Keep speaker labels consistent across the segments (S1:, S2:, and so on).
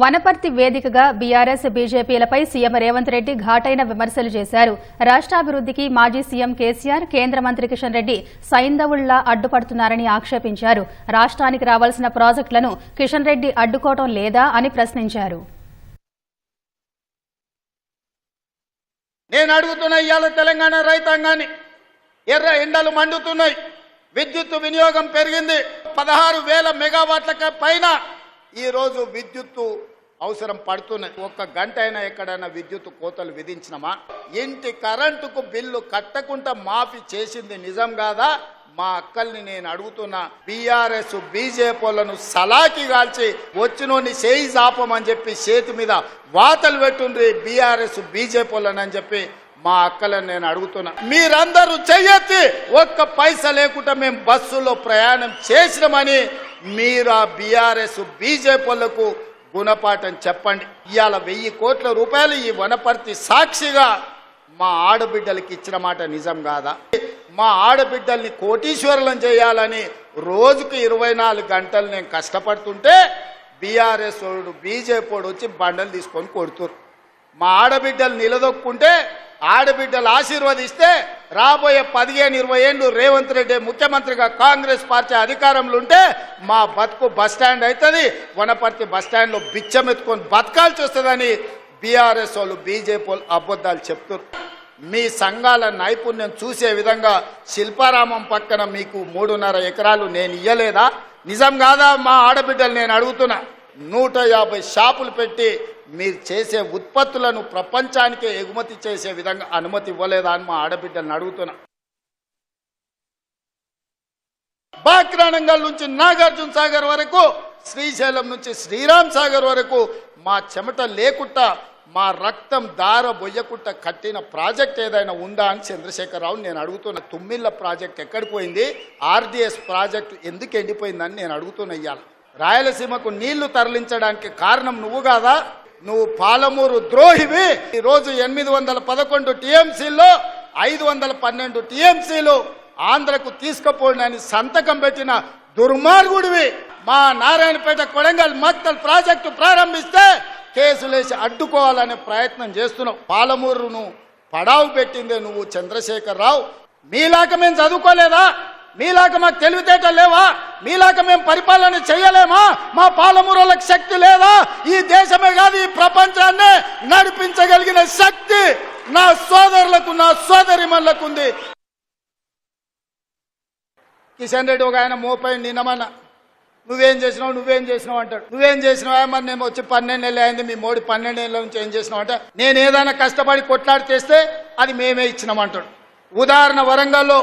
S1: వనపర్తి వేదికగా బీఆర్ఎస్ బీజేపీలపై సీఎం రేవంత్ రెడ్డి ఘాటైన విమర్శలు చేశారు. రాష్ట్రాభివృద్ధికి మాజీ సీఎం కేసీఆర్ కేంద్ర మంత్రి కిషన్ రెడ్డి సైంధవుల్లా అడ్డుపడుతున్నారని ఆక్షేపించారు. రాష్ట్రానికి రావాల్సిన ప్రాజెక్టులను కిషన్ రెడ్డి అడ్డుకోవటం లేదా అని ప్రశ్నించారు.
S2: నేను అడుగుతున్న ఇవాళ తెలంగాణ రైతాంగాన్ని ఎర్ర ఎండలు మండుతున్నాయి. విద్యుత్ వినియోగం పెరిగింది. పదహారు వేల మెగావాట్ల పైన ఈరోజు విద్యుత్తు అవసరం పడుతున్నాయి ఒక్క గంట అయినా ఎక్కడైనా విద్యుత్ కోతలు విధించినమా? ఇంటి కరెంటుకు బిల్లు కట్టకుండా మాఫీ చేసింది నిజం కాదా? మా అక్కల్ని నేను అడుగుతున్నా బీఆర్ఎస్ బీజేపీలను సలాకి కాల్చి వచ్చినోని చేయి జాపమని చెప్పి చేతి మీద వాతలు పెట్టుండ్రి బీఆర్ఎస్ బీజేపీలను అని చెప్పి మా అక్కలను నేను అడుగుతున్నా. మీరందరూ చెయ్యొచ్చి ఒక్క పైస లేకుండా మేము బస్సులో ప్రయాణం చేసినామని మీరు ఆ బీఆర్ఎస్ బీజేపీలకు గుణపాఠం చెప్పండి. ఇవాళ వెయ్యి కోట్ల రూపాయలు ఈ వనపర్తి సాక్షిగా మా ఆడబిడ్డలకి ఇచ్చిన మాట నిజం కాదా? మా ఆడబిడ్డల్ని కోటీశ్వరులను చేయాలని రోజుకు ఇరవై నాలుగు గంటలు నేను కష్టపడుతుంటే బీఆర్ఎస్ బీజేపీ వాడు వచ్చి బండలు తీసుకొని కొడుతురు మా ఆడబిడ్డలు నిలదొక్కుంటే ఆడబిడ్డలు ఆశీర్వదిస్తే రాబోయే పదిహేను ఇరవై ఏళ్ళు రేవంత్ రెడ్డి ముఖ్యమంత్రిగా కాంగ్రెస్ పార్టీ అధికారంలో ఉంటే మా బతుకు బస్ స్టాండ్ అవుతుంది. వనపర్తి బస్ స్టాండ్లో బతకాల్సి వస్తుందని బీఆర్ఎస్ వాళ్ళు బీజేపీ వాళ్ళు అబద్ధాలు చెప్తారు మీ సంఘాల నైపుణ్యం చూసే విధంగా శిల్పారామం పక్కన మీకు మూడున్నర ఎకరాలు నేను ఇయ్యలేదా? నిజం కాదా? మా ఆడబిడ్డలు నేను అడుగుతున్నా. నూట యాభై షాపులు పెట్టి మీరు చేసే ఉత్పత్తులను ప్రపంచానికే ఎగుమతి చేసే విధంగా అనుమతి ఇవ్వలేదా అని మా ఆడబిడ్డలను అడుగుతున్నా. బాక్రానంగల్ నుంచి నాగార్జున సాగర్ వరకు శ్రీశైలం నుంచి శ్రీరామ్ సాగర్ వరకు మా చెమట లేకుండా మా రక్తం దార బొయ్యకుండా కట్టిన ప్రాజెక్ట్ ఏదైనా ఉందా అని చంద్రశేఖరరావు నేను అడుగుతున్న. తుమ్మిళ్ళ ప్రాజెక్ట్ ఎక్కడికి పోయింది? ఆర్డిఎస్ ప్రాజెక్ట్ ఎందుకు ఎండిపోయిందని నేను అడుగుతున్నా రాయలసీమకు నీళ్ళు తరలించడానికి కారణం నువ్వు కాదా? నువ్వు పాలమూరు ద్రోహివి. ఈ రోజు ఎనిమిది వందల పదకొండు టీఎంసీలో ఐదు వందల పన్నెండు టీఎంసీలు ఆంధ్రకు తీసుకుపోయినని సంతకం పెట్టిన దుర్మార్గుడివి. మా నారాయణపేట కొడంగల్ మక్తల్ ప్రాజెక్టు ప్రారంభిస్తే కేసులేసి అడ్డుకోవాలనే ప్రయత్నం చేస్తున్నావు. పాలమూరును పడావు పెట్టిందే నువ్వు చంద్రశేఖర్ మీలాక మేము చదువుకోలేదా? మీలాక మాకు తెలివితేట లేవా? మీలాక మేము పరిపాలన చేయలేమా? మా పాలమూరలకు శక్తి లేదా? ఈ దేశమే కాదు ఈ ప్రపంచాన్ని నడిపించగలిగిన శక్తి నా సోదరులకు నా సోదరిమణులకు ఉంది. కిషన్ రెడ్డి ఒక ఆయన మోపై నిన్నమన్న. నువ్వేం చేసినావు నువ్వేం చేసినావు అంటాడు. నువ్వేం చేసినావా? మరి నేను వచ్చి పన్నెండు నెలలు అయింది మీ మోడీ పన్నెండు నెలల నుంచి ఏం చేసినావు అంటే నేను ఏదైనా కష్టపడి కొట్లాడి చేస్తే అది మేమే ఇచ్చినాం అంటాడు. ఉదాహరణ వరంగల్లో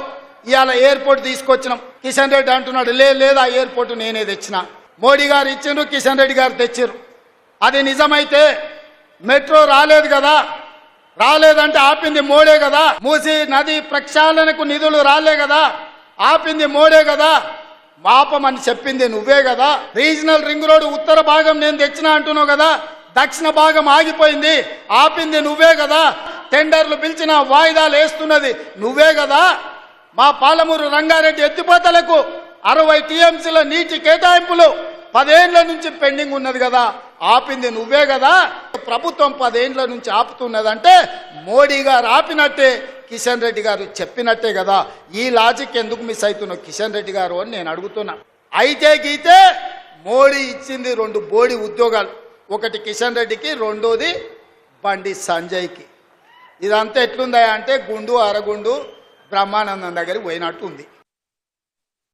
S2: ఇవాళ ఎయిర్పోర్ట్ తీసుకొచ్చినాం. కిషన్ రెడ్డి అంటున్నాడు లే లేదా ఎయిర్పోర్ట్ నేనే తెచ్చిన. మోడీ గారు ఇచ్చిండ్రు కిషన్ రెడ్డి గారు తెచ్చారు అది నిజమైతే మెట్రో రాలేదు కదా? రాలేదంటే ఆపింది మోడే కదా? మూసి నది ప్రక్షాళనకు నిధులు రాలే కదా? ఆపింది మోడే కదా? మాపమని చెప్పింది నువ్వే కదా? రీజనల్ రింగ్ రోడ్ ఉత్తర భాగం నేను తెచ్చిన అంటున్నావు కదా? దక్షిణ భాగం ఆగిపోయింది ఆపింది నువ్వే కదా? టెండర్లు పిలిచిన వాయిదాలు వేస్తున్నది నువ్వే కదా? మా పాలమూరు రంగారెడ్డి ఎత్తిపోతలకు అరవై టీఎంసీల నీటి కేటాయింపులు పదేండ్ల నుంచి పెండింగ్ ఉన్నది కదా ఆపింది నువ్వే కదా. ప్రభుత్వం పదేండ్ల నుంచి ఆపుతున్నదంటే మోడీ గారు ఆపినట్టే కిషన్ రెడ్డి గారు చెప్పినట్టే కదా. ఈ లాజిక్ ఎందుకు మిస్ అవుతున్నావు కిషన్ రెడ్డి గారు అని నేను అడుగుతున్నా. అయితే గీతే మోడీ ఇచ్చింది రెండు బోడి ఉద్యోగాలు. ఒకటి కిషన్ రెడ్డికి రెండోది బండి సంజయ్కి. ఇదంతా ఎట్లుందా అంటే గుండు అరగుండు బ్రహ్మానందం దగ్గరికి పోయినట్టు ఉంది